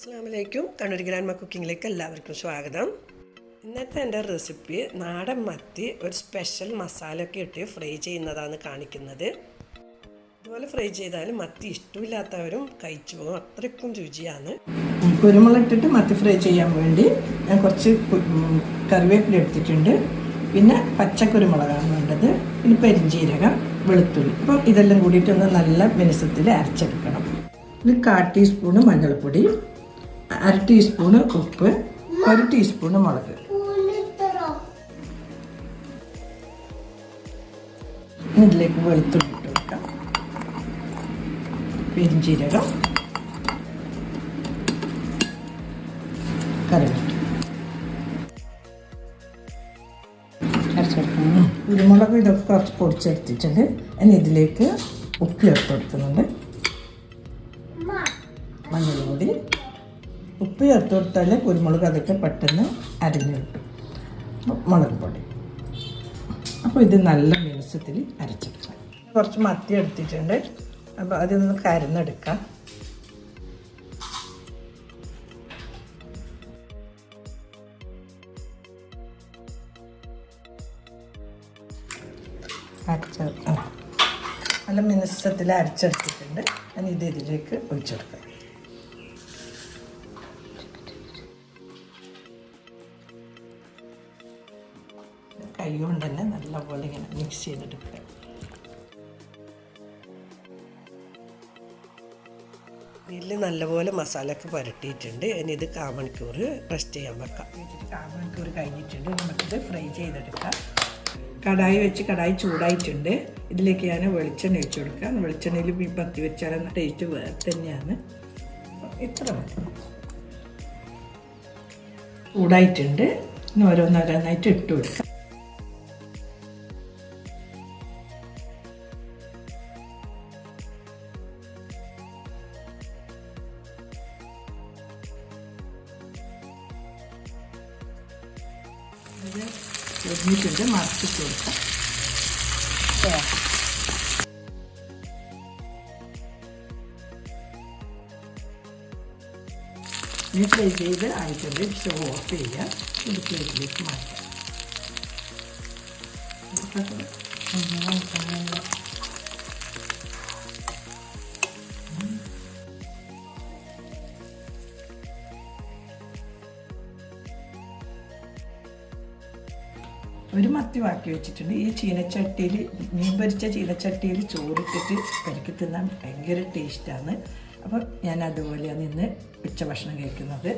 അസ്സാമലൈക്കും കണ്ണൂർ ഗ്രാൻഡ്മ കുക്കിങ്ങിലേക്ക് എല്ലാവർക്കും സ്വാഗതം. ഇന്നത്തെ എന്റെ റെസിപ്പി നാടൻ മത്തി ഒരു സ്പെഷ്യൽ മസാല ഒക്കെ ഇട്ട് ഫ്രൈ ചെയ്യുന്നതാണ് കാണിക്കുന്നത്. ഇതുപോലെ ഫ്രൈ ചെയ്താൽ മത്തി ഇഷ്ടമില്ലാത്തവരും കഴിച്ചു പോകും അത്രയ്ക്കും രുചിയാണ്. കുരുമുളക് ഇട്ടിട്ട് മത്തി ഫ്രൈ ചെയ്യാൻ വേണ്ടി ഞാൻ കുറച്ച് കറിവേപ്പില എടുത്തിട്ടുണ്ട്. പിന്നെ പച്ചക്കുരുമുളകാണ് വേണ്ടത്. പിന്നെ പെരിഞ്ജീരകം വെളുത്തുള്ളി. അപ്പോൾ ഇതെല്ലാം കൂടിയിട്ട് ഒന്ന് നല്ല മിനുസത്തിൽ അരച്ചെടുക്കണം. ഒരു കാ ടീസ്പൂണ് മഞ്ഞൾപ്പൊടി. അര ടീസ്പൂണ് ഉപ്പ് ഒരു ടീസ്പൂണ് മുളക്. ഇതിലേക്ക് വെളുത്തുള്ളി ഇട്ട് കൊടുക്കാം. പെരിഞ്ചീരകം. കറിവേപ്പില. അരച്ചെടുക്കണം കുരുമുളക് ഇതൊക്കെ കുറച്ച് പൊടിച്ചെടുത്തിട്ടുണ്ട്. ഇനി ഇതിലേക്ക് ഉപ്പ് ചേർത്ത് കൊടുക്കുന്നുണ്ട്. മഞ്ഞൾ പൊടി ഉപ്പ് ചേർത്ത് കൊടുത്താൽ കുരുമുളക് അതൊക്കെ പെട്ടെന്ന് അരിഞ്ഞു കിട്ടും. മുളക് പൊടി. അപ്പോൾ ഇത് നല്ല മിനുസത്തിൽ അരച്ചെടുക്കാം. കുറച്ച് മത്തി എടുത്തിട്ടുണ്ട്. അപ്പോൾ അതൊന്ന് കരുന്നെടുക്കാം. അരച്ച. നല്ല മിനുസത്തിൽ അരച്ചെടുത്തിട്ടുണ്ട്. ഞാൻ ഇത് ഇതിലേക്ക് ഒഴിച്ചെടുക്കാം. കൈ കൊണ്ട് തന്നെ നല്ലപോലെ ഇങ്ങനെ മിക്സ് ചെയ്തെടുക്കുക. ഇതിൽ നല്ലപോലെ മസാലയൊക്കെ പുരട്ടിയിട്ടുണ്ട്. ഇനി ഇത് കാമണിക്കൂർ റെസ്റ്റ് ചെയ്യാൻ വെക്കാം. വെച്ചിട്ട് കാൽ മണിക്കൂർ കഴിഞ്ഞിട്ടുണ്ട്. നമുക്കിത് ഫ്രൈ ചെയ്തെടുക്കാം. കടായി വെച്ച് കടായി ചൂടായിട്ടുണ്ട്. ഇതിലേക്ക് ഞാൻ വെളിച്ചെണ്ണ ഒഴിച്ചു കൊടുക്കാം വെളിച്ചെണ്ണയിൽ ഈ പത്തി വെച്ചാൽ ടേസ്റ്റ് വേറെ തന്നെയാണ്. ഇത്ര മതി. ചൂടായിട്ടുണ്ട്. ഇനി ഓരോന്നോരോന്നായിട്ട് ഇട്ട് കൊടുക്കാം. ഇത് ഒരുമിച്ചിട്ട് മറച്ചിട്ട് കൊടുക്കാം ഇനി ഫ്രൈ ചെയ്ത് ആയിട്ടുണ്ട് സ്റ്റവ് ഓഫ് ചെയ്യുക ഒരു പ്ലേറ്റിലേക്ക് മാറ്റാം ഒരു മത്തി വാക്കി വെച്ചിട്ടുണ്ട്. ഈ ചീനച്ചട്ടിയിൽ മീൻ പൊരിച്ച ചീനച്ചട്ടിയിൽ ചോറിട്ടിട്ട് പെരക്കി തിന്നാൻ ഭയങ്കര ടേസ്റ്റാണ്. അപ്പോൾ ഞാൻ അതുപോലെയാണ് ഇന്ന് ഉച്ചഭക്ഷണം കഴിക്കുന്നത്.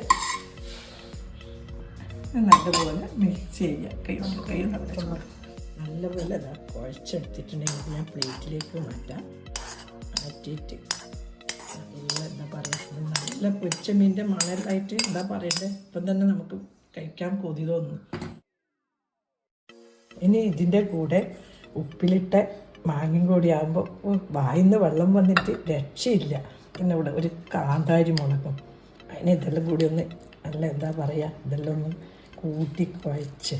നല്ലപോലെ മിക്സ് ചെയ്യുക കൈ കൊണ്ട് കൈ നല്ലപോലെ അതാ കുഴച്ചെടുത്തിട്ടുണ്ടെങ്കിൽ ഞാൻ പ്ലേറ്റിലേക്ക് മാറ്റാം. മാറ്റിയിട്ട് നല്ല എന്താ പറയുക നല്ല പൊരിച്ച മീന്റെ മണലായിട്ട് എന്താ പറയണ്ടേ? ഇപ്പം തന്നെ നമുക്ക് കഴിക്കാൻ കൊതി തോന്നുന്നു ഇനി ഇതിന്റെ കൂടെ ഉപ്പിലിട്ട മാങ്ങയും കൂടി ആകുമ്പോൾ വായിന്ന് വെള്ളം വന്നിട്ട് രക്ഷയില്ല. പിന്നെ ഇവിടെ ഒരു കാന്താരി മുളകും. അതിന് ഇതെല്ലാം കൂടി ഒന്ന് നല്ല എന്താ പറയുക ഇതെല്ലാം ഒന്ന് കൂട്ടി കുഴച്ച്.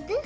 ഇത്